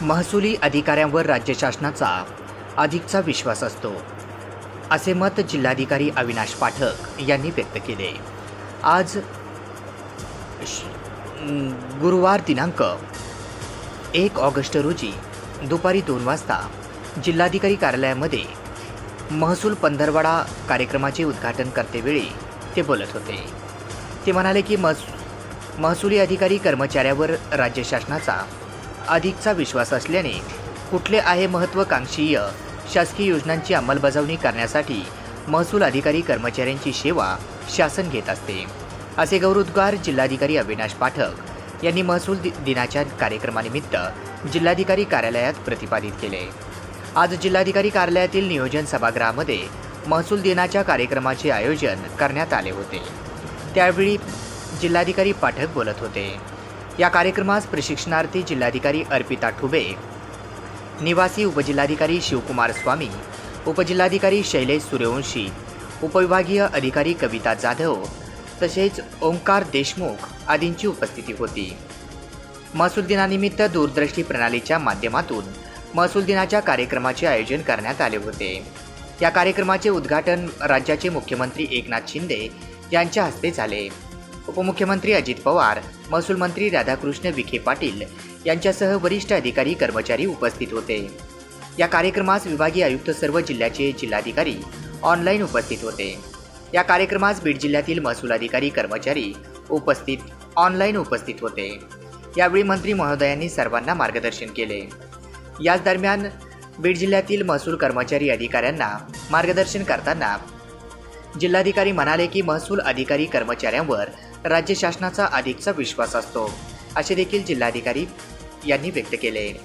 महसुली अधिकाऱ्यांवर राज्य शासनाचा अधिकचा विश्वास असतो असे मत जिल्हाधिकारी अविनाश पाठक यांनी व्यक्त केले. आज श- गुरुवार दिनांक एक ऑगस्ट रोजी दुपारी दोन वाजता जिल्हाधिकारी कार्यालयामध्ये महसूल पंधरवाडा कार्यक्रमाचे उद्घाटन करतेवेळी ते बोलत होते. ते म्हणाले की महस महसुली अधिकारी कर्मचाऱ्यावर राज्य शासनाचा अधिकचा विश्वास असल्याने कुठले आहे महत्त्वाकांक्षीय शासकीय योजनांची अंमलबजावणी करण्यासाठी महसूल अधिकारी कर्मचाऱ्यांची सेवा शासन घेत असते. असे गौरवोद्गार जिल्हाधिकारी अविनाश पाठक यांनी महसूल दिनाच्या कार्यक्रमानिमित्त जिल्हाधिकारी कार्यालयात प्रतिपादित केले. आज जिल्हाधिकारी कार्यालयातील नियोजन सभागृहामध्ये महसूल दिनाच्या कार्यक्रमाचे आयोजन करण्यात आले होते. त्यावेळी जिल्हाधिकारी पाठक बोलत होते. या कार्यक्रमास प्रशिक्षणार्थी जिल्हाधिकारी अर्पिता ठुबे निवासी उपजिल्हाधिकारी शिवकुमार स्वामी उपजिल्हाधिकारी शैलेश सूर्यवंशी उपविभागीय अधिकारी कविता जाधव तसेच ओंकार देशमुख आदींची उपस्थिती होती. महसूल दिनानिमित्त दूरदृष्टी प्रणालीच्या माध्यमातून महसूल दिनाच्या कार्यक्रमाचे आयोजन करण्यात आले होते. या कार्यक्रमाचे उद्घाटन राज्याचे मुख्यमंत्री एकनाथ शिंदे यांच्या हस्ते झाले. उपमुख्यमंत्री अजित पवार महसूल मंत्री राधाकृष्ण विखे पाटील यांच्यासह वरिष्ठ अधिकारी कर्मचारी उपस्थित होते. या कार्यक्रमास विभागीय आयुक्त सर्व जिल्ह्याचे जिल्हाधिकारी ऑनलाईन उपस्थित होते. या कार्यक्रमास बीड जिल्ह्यातील महसूल अधिकारी कर्मचारी उपस्थित ऑनलाईन उपस्थित होते. यावेळी मंत्री महोदयांनी सर्वांना मार्गदर्शन केले. याच दरम्यान बीड जिल्ह्यातील महसूल कर्मचारी अधिकाऱ्यांना मार्गदर्शन करताना जिल्हाधिकारी म्हणाले की महसूल अधिकारी कर्मचाऱ्यांवर राज्य शासनाचा अधिकचा विश्वास असतो. असे देखील जिल्हाधिकारी यांनी व्यक्त केले.